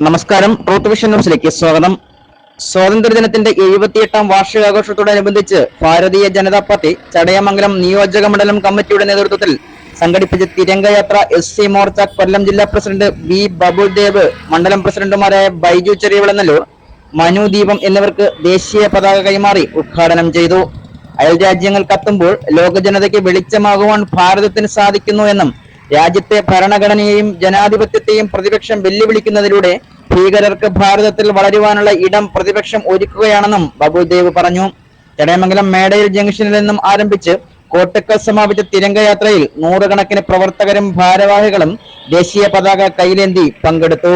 നമസ്കാരം. Root vision ന്യൂസിലേക്ക് സ്വാഗതം. സ്വാതന്ത്ര്യദിനത്തിന്റെ എഴുപത്തിയെട്ടാം വാർഷികാഘോഷത്തോടനുബന്ധിച്ച് ഭാരതീയ ജനതാ പാർട്ടി ചടയമംഗലം നിയോജക മണ്ഡലം കമ്മിറ്റിയുടെ നേതൃത്വത്തിൽ സംഘടിപ്പിച്ച തിരംഗയാത്ര എസ് സി മോർച്ച കൊല്ലം ജില്ലാ പ്രസിഡന്റ് ബി ബബുദേവ് മണ്ഡലം പ്രസിഡന്റുമാരായ ബൈജു ചെറിയവിളനല്ലൂർ മനു ദീപം എന്നിവർക്ക് ദേശീയ പതാക കൈമാറി ഉദ്ഘാടനം ചെയ്തു. അയൽ രാജ്യങ്ങൾ കത്തുമ്പോൾ ലോക ജനതയ്ക്ക് വെളിച്ചമാകുവാൻ ഭാരതത്തിന് സാധിക്കുന്നു എന്നും രാജ്യത്തെ ഭരണഘടനയെയും ജനാധിപത്യത്തെയും പ്രതിപക്ഷം വെല്ലുവിളിക്കുന്നതിലൂടെ ഭീകരർക്ക് ഭാരതത്തിൽ വളരുവാനുള്ള ഇടം പ്രതിപക്ഷം ഒരുക്കുകയാണെന്നും ബബുദേവ് പറഞ്ഞു. ചടയമംഗലം മേടയിൽ ജംഗ്ഷനിൽ നിന്നും ആരംഭിച്ച് കോട്ടക്കൽ സമാപിച്ച തിരംഗയാത്രയിൽ നൂറുകണക്കിന് പ്രവർത്തകരും ഭാരവാഹികളും ദേശീയ പതാക കൈലേന്തി പങ്കെടുത്തു.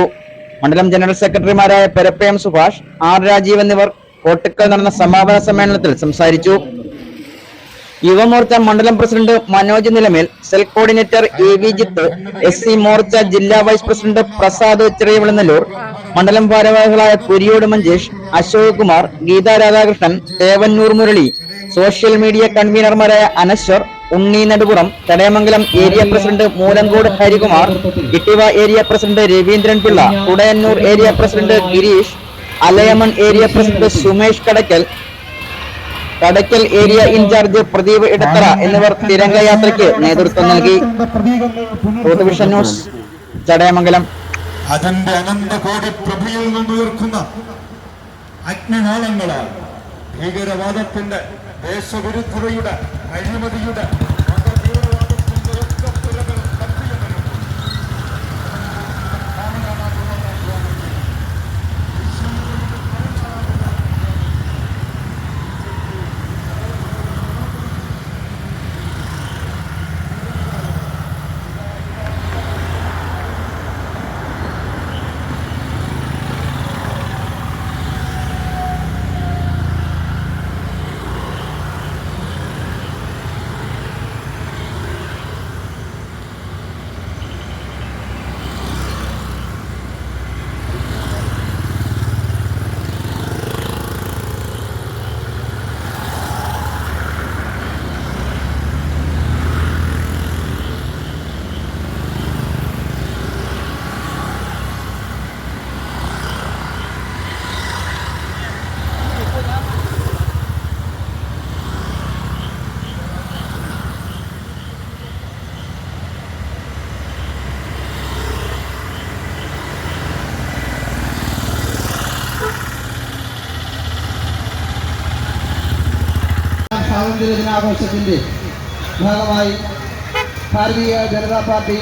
മണ്ഡലം ജനറൽ സെക്രട്ടറിമാരായ പെരപ്പയം സുഭാഷ് ആർ രാജീവ് എന്നിവർ കോട്ടക്കൽ നടന്ന സമാപന സമ്മേളനത്തിൽ സംസാരിച്ചു. യുവമോർച്ച മണ്ഡലം president Manoj Nilamel cell coordinator A V Jith S C Morcha ജില്ലാ വൈസ് പ്രസിഡന്റ് പ്രസാദ് ചെറിയവിളനല്ലൂർ മണ്ഡലം ഭാരവാഹികളായ Kuriyode Manjesh Ashok Kumar Geetha Radhakrishnan Thevannoor Murali social media കൺവീനർമാരായ Anashwar Unni Nadupuram Chadayamangalam area president Moolankode Harikumar Ittiva area president Raveendran Pillai Kudayannoor area president Gireesh Alayaman area president Sumesh Kadakkal Kadakkal area in charge Pradeep Edathara എന്നിവർ തിരംഗയാത്രയ്ക്ക് നേതൃത്വം നൽകി. Truth vision news Chadayamangalam. അതിന്റെ അനന്തകോടി പ്രഭയിൽ നിന്നുയർക്കുന്ന അഗ്നിനാളങ്ങളാൽ ഭീകരവാദത്തിന്റെ ദേശവിരുദ്ധതയുടെ അഴിമതിയുടെ സ്വാതന്ത്ര്യ ദിനാഘോഷത്തിന്റെ ഭാഗമായി Bharatiya Janata party